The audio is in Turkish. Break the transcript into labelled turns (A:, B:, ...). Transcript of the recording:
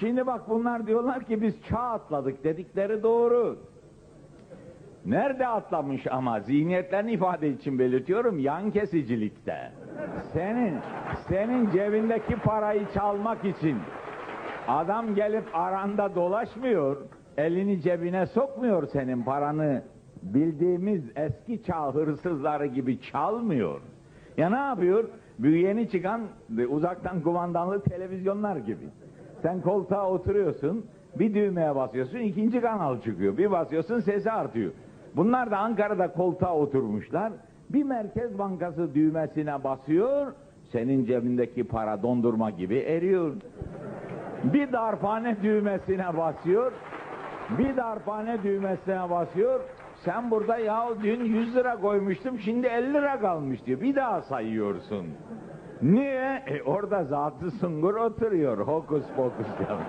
A: Şimdi bak bunlar diyorlar ki biz çağ atladık dedikleri doğru. Nerede atlamış ama zihniyetlerini ifade için belirtiyorum yan kesicilikte. Senin senin cebindeki parayı çalmak için adam gelip aranda dolaşmıyor, elini cebine sokmuyor senin paranı. Bildiğimiz eski çağ hırsızları gibi çalmıyor. Ya ne yapıyor? Bu yeni çıkan uzaktan kumandalı televizyonlar gibi. Sen koltuğa oturuyorsun, bir düğmeye basıyorsun, ikinci kanal çıkıyor. Bir basıyorsun, sesi artıyor. Bunlar da Ankara'da koltuğa oturmuşlar. Bir Merkez Bankası düğmesine basıyor, senin cebindeki para dondurma gibi eriyor. Bir darphane düğmesine basıyor, bir darphane düğmesine basıyor. Sen burada ya dün 100 lira koymuştum, şimdi 50 lira kalmış diyor. Bir daha sayıyorsun. Niye? E orada zatı sungur oturuyor. Hokus pokus demek.